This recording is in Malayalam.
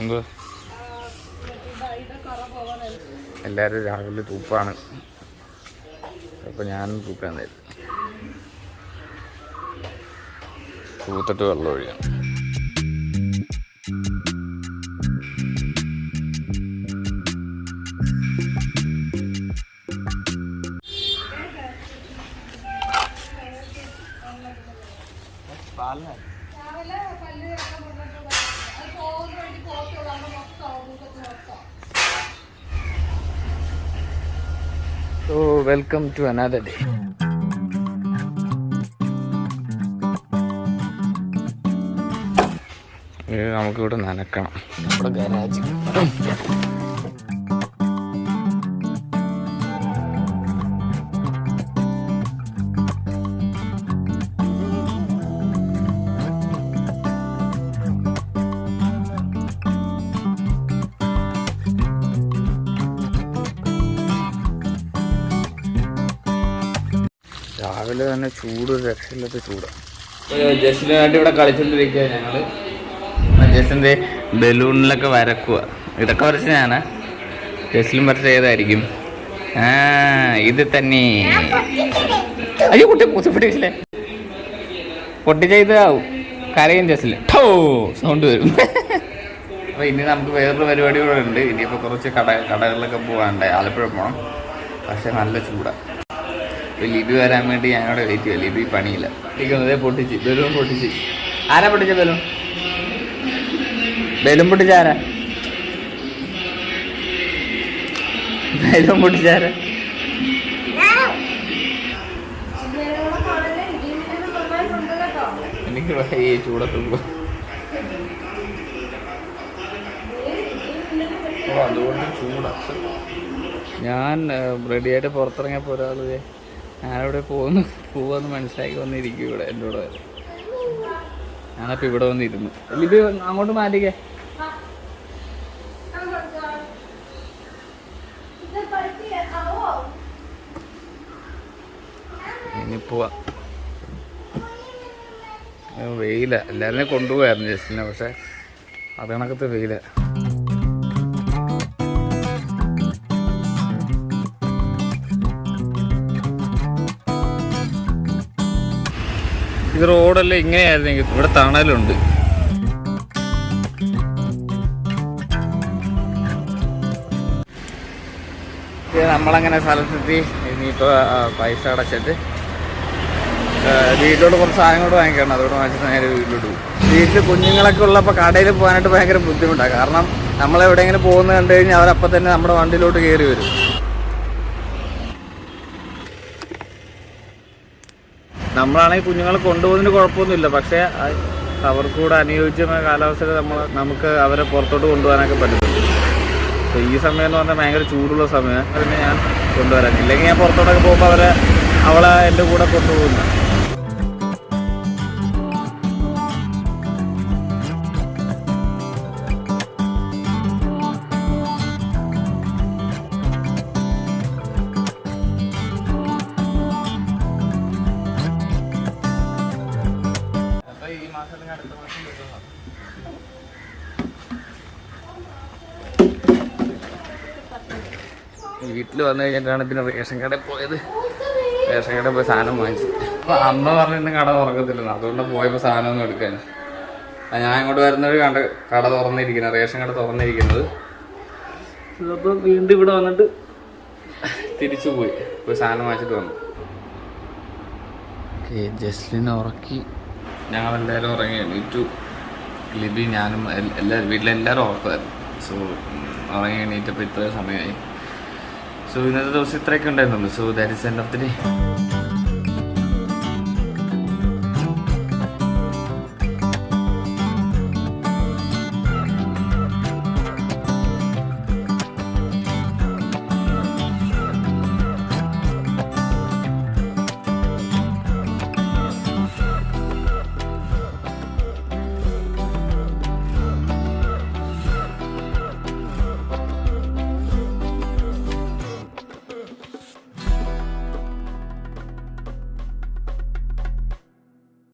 എന്ത് എല്ലാവരും രാവിലെ തൂപ്പാണ്. അപ്പോൾ ഞാനും തൂക്കാൻ നേരം തൂത്തിട്ട് വെള്ളം So welcome to another day. ഇത് നമുക്കിവിടെ നനക്കണം. നമ്മുടെ ഗരാജ്. രാവിലെ തന്നെ ചൂട് രക്ഷയില്ലാത്ത ചൂടാണ് ജസ്റ്റിന് വേണ്ടി ഇവിടെ കളിച്ചോണ്ടിരിക്കുക ഞങ്ങൾ. ജസ്റ്റിന്റെ ബലൂണിലൊക്കെ വരക്കുക ഇതൊക്കെ വരച്ച ഞാനാ ജസ്റ്റിലും വരച്ച ഏതായിരിക്കും? ആ ഇത് തന്നെ. അയ്യോ കുട്ടി പൂച്ചപ്പെട്ടില്ലേ പൊട്ടിച്ച ഇതാവും കരയും ജസ്റ്റിൽ ടോ സൗണ്ട് വരും. അപ്പൊ ഇനി നമുക്ക് വേറൊരു പരിപാടി കൂടെ ഉണ്ട്. ഇനിയിപ്പോ കുറച്ച് കട കടകളിലൊക്കെ പോകാണ്ട് ആലപ്പുഴ പോകണം പക്ഷെ നല്ല ചൂടാ. ഇപ്പൊ ലിബി വരാൻ വേണ്ടി ഞാനവിടെ വെയിറ്റ് ചെയ്യുക ലിബി പണിയില്ല. ഇതേ പൊട്ടിച്ച്. ബലൂൺ പൊട്ടിച്ച്. ആരാ പൊട്ടിച്ച ബലൂൺ? ബലൂൺ പൊട്ടിച്ച ആരാ? ബലൂൺ പൊട്ടിച്ച ആരാ? എനിക്ക് പോ- ഓ, അതുകൊണ്ട് ചൂടാ. ഞാൻ റെഡിയായിട്ട് പുറത്തിറങ്ങിയപ്പോൾ ഒരാൾ ഞാനിവിടെ പോകുന്നു. പോവാന്ന് മനസ്സിലാക്കി വന്നിരിക്കും ഇവിടെ എന്റെ കൂടെ വരെ ഞാനപ്പോൾ ഇവിടെ വന്നിരുന്നു. ലിബി അങ്ങോട്ട് മാറ്റിക്കേ. ഇനി വെയില. എല്ലാവരെയും കൊണ്ടുപോയായിരുന്നു ജസ്റ്റിനെ പക്ഷെ അത് കണക്കത്തെ വെയില. ഇത് റോഡെല്ലാം ഇങ്ങനെയായിരുന്നെങ്കിൽ ഇവിടെ തണലുണ്ട്. നമ്മളങ്ങനെ സ്ഥലത്തെത്തി. ഇനിയിപ്പോൾ പൈസ അടച്ചിട്ട് വീട്ടിലോട്ട് കുറച്ച് സാധനങ്ങളോട് വാങ്ങിക്കണം. അതോട് വാങ്ങിച്ചിട്ട് നേരെ വീട്ടിലോട്ട് പോകും. വീട്ടിൽ കുഞ്ഞുങ്ങളൊക്കെ ഉള്ളപ്പോൾ കടയിൽ പോകാനായിട്ട് ഭയങ്കര ബുദ്ധിമുട്ടാണ് കാരണം നമ്മളെവിടെയെങ്കിലും പോകുന്നത് കണ്ടു കഴിഞ്ഞാൽ അവരപ്പം തന്നെ നമ്മുടെ വണ്ടിയിലോട്ട് കയറി വരും. നമ്മളാണെങ്കിൽ കുഞ്ഞുങ്ങളെ കൊണ്ടുപോകുന്നതിന് കുഴപ്പമൊന്നുമില്ല. പക്ഷേ അവർക്കൂടെ അവർക്ക് കൂടെ അനുയോജ്യമായ കാലാവസ്ഥയിൽ നമ്മൾ നമുക്ക് അവരെ പുറത്തോട്ട് കൊണ്ടുപോകാനൊക്കെ പറ്റുന്നുണ്ട് അപ്പോൾ ഈ സമയം എന്ന് പറഞ്ഞാൽ ഭയങ്കര ചൂടുള്ള സമയം. അതിന് ഞാൻ കൊണ്ടുവരാൻ ഇല്ലെങ്കിൽ ഞാൻ പുറത്തോട്ടൊക്കെ പോകുമ്പോൾ അവരെ അവളെ എന്റെ കൂടെ കൊണ്ടുപോകുന്ന അടുത്ത മാസം വീട്ടിൽ വന്നു കഴിഞ്ഞിട്ടാണ് പിന്നെ റേഷൻ കടയിൽ പോയത്. റേഷൻ കടയിൽ പോയി സാധനം വാങ്ങിച്ചു. അപ്പൊ അമ്മ പറഞ്ഞിട്ട് കട തുറക്കത്തില്ലെന്ന്. അതുകൊണ്ട് പോയപ്പോൾ സാധനമൊന്നും എടുക്കാൻ. ആ ഞാൻ ഇങ്ങോട്ട് വരുന്നവർ കണ്ട കട തുറന്നിരിക്കുന്നത് റേഷൻ കട തുറന്നിരിക്കുന്നത്. വീണ്ടും ഇവിടെ വന്നിട്ട് തിരിച്ചു പോയി. പോയി സാധനം വാങ്ങിച്ചിട്ട് വന്നു. ജസ്ലിനെ ഉറക്കി. ഞങ്ങളെല്ലാവരും ഉറങ്ങി എണീറ്റു. ലിബി ഞാനും എല്ലാവരും വീട്ടിലെല്ലാവരും ഉറക്കമായിരുന്നു സോ ഉറങ്ങി എണീറ്റപ്പോൾ ഇത്രയും സമയമായി. സോ ഇന്നത്തെ ദിവസം ഇത്രയൊക്കെ ഉണ്ടായിരുന്നുള്ളൂ. So that is end of the day